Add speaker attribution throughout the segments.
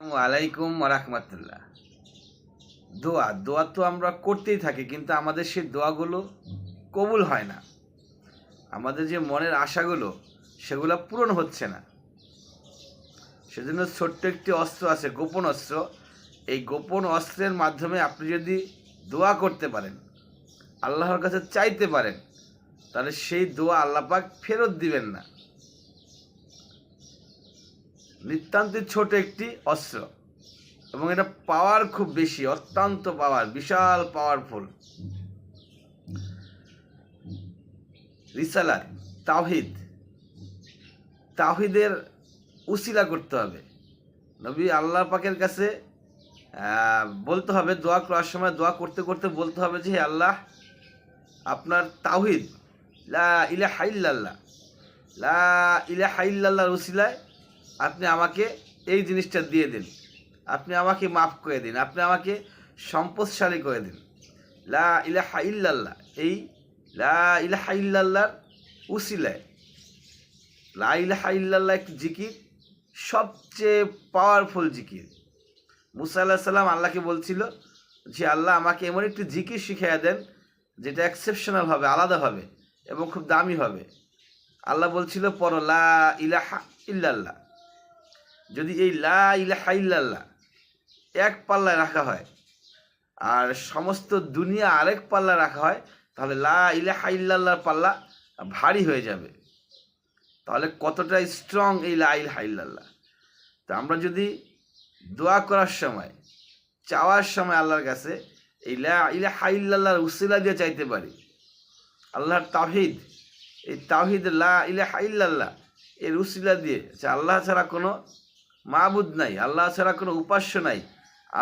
Speaker 1: আলাইকুম রাহমাতুল্লাহ। দোয়া দোয়া তো আমরা করতেই থাকি, কিন্তু আমাদের সেই দোয়াগুলো কবুল হয় না। আমাদের যে মনের আশাগুলো, সেগুলো পূরণ হচ্ছে না। সেজন্য ছোট্ট একটি অস্ত্র আছে, গোপন অস্ত্র। এই গোপন অস্ত্রের মাধ্যমে আপনি যদি দোয়া করতে পারেন, আল্লাহর কাছে চাইতে পারেন, তাহলে সেই দোয়া আল্লাপাক ফেরত দিবেন না। নিতান্ত ছোট একটি অস্ত্র এবং এটা পাওয়ার খুব বেশি, অত্যন্ত পাওয়ার বিশাল পাওয়ারফুল রিসালাত, তাওহিদ, তাওহিদের উসিলা করতে হবে। নবী আল্লাহ পাকের কাছে বলতে হবে, দোয়া করার সময় দোয়া করতে করতে বলতে হবে যে আল্লাহ, আপনার তাওহিদ, লা ইলা হাইল্লাল্লাহ লা ইলা হাইল্লাল্লাহর উসিলায় আপনি আমাকে এই জিনিসটা দিয়ে দিন। আপনি আমাকে মাফ করে দিন। আপনি আমাকে সম্পদশালী করে দিন। লা ইলাহা ইল্লাল্লাহ। এই লা ইলাহা ইল্লাল্লাহর উসিলায়। লা ইলাহা ইল্লাল্লাহ একটি জিকির, সবচেয়ে পাওয়ারফুল জিকির। মুসা আল্লাহ সাল্লাম আল্লাহকে বলছিল যে, আল্লাহ আমাকে এমন একটি জিকির শিখিয়ে দেন, যেটা এক্সেপশনাল হবে, আলাদা হবে এবং খুব দামি হবে। আল্লাহ বলছিল পর লা ইলাহা ইল্লাল্লাহ। যদি এই লা ইলাহা এক পাল্লায় রাখা হয় আর সমস্ত দুনিয়া আরেক পাল্লা রাখা হয়, তাহলে লা ইলাহা ইল্লাল্লাহর পাল্লা ভারী হয়ে যাবে। তাহলে কতটা স্ট্রং এই লা ইলাহা ইল্লাল্লাহ? তো আমরা যদি দোয়া করার সময়, চাওয়ার সময় আল্লাহর কাছে এই লা ইলাহা ইল্লাল্লাহর উসিলা দিয়ে চাইতে পারি, আল্লাহর তাহিদ এই তাহিদ লা ইলাহা ইল্লাল্লাহ এর উসিলা দিয়ে আল্লাহ ছাড়া কোনো মাবুদ নাই, আল্লাহ ছাড়া কোনো উপাস্য নাই,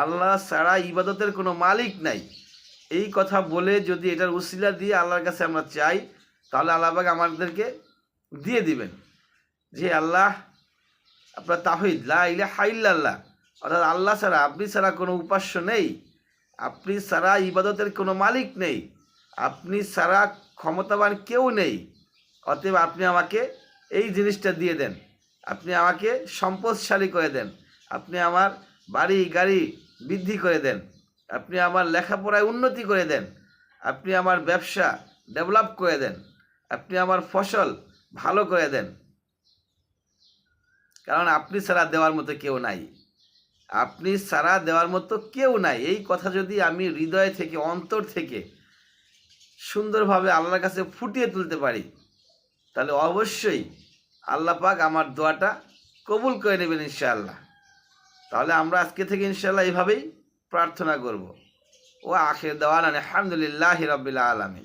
Speaker 1: আল্লাহ ছাড়া ইবাদতের কোনো মালিক নাই। এই কথা বলে যদি এটার উসিলা দিয়ে আল্লাহর কাছে আমরা চাই, তাহলে আল্লাহবাগ আমাদেরকে দিয়ে দিবেন। যে আল্লাহ, আপনার তাহিদ লা ইলা হাইল্লাল্লাহ অর্থাৎ আল্লাহ ছাড়া, আপনি ছাড়া কোনো উপাস্য নেই, আপনি ছাড়া ইবাদতের কোনো মালিক নেই, আপনি ছাড়া ক্ষমতাবান কেউ নেই, অতএব আপনি আমাকে এই জিনিসটা দিয়ে দেন। আপনি আমাকে সম্পদশালী করে দেন। আপনি আমার বাড়ি, গাড়ি বৃদ্ধি করে দেন। আপনি আমার লেখাপড়ায় উন্নতি করে দেন। আপনি আমার ব্যবসা ডেভেলপ করে দেন। আপনি আমার ফসল ভালো করে দেন। কারণ আপনি ছাড়া দেওয়ার মতো কেউ নাই। আপনি ছাড়া দেওয়ার মতো কেউ নাই। এই কথা যদি আমি হৃদয় থেকে, অন্তর থেকে সুন্দরভাবে আল্লাহর কাছে ফুটিয়ে তুলতে পারি, তাহলে অবশ্যই আল্লাহ পাক আমার দোয়াটা কবুল করে নেবেন ইনশাআল্লাহ। তাহলে আমরা আজকে থেকে ইনশাআল্লাহ এইভাবেই প্রার্থনা করব। ও আখের দেওয়ান আলহামদুলিল্লাহ রবিল্লা আলমী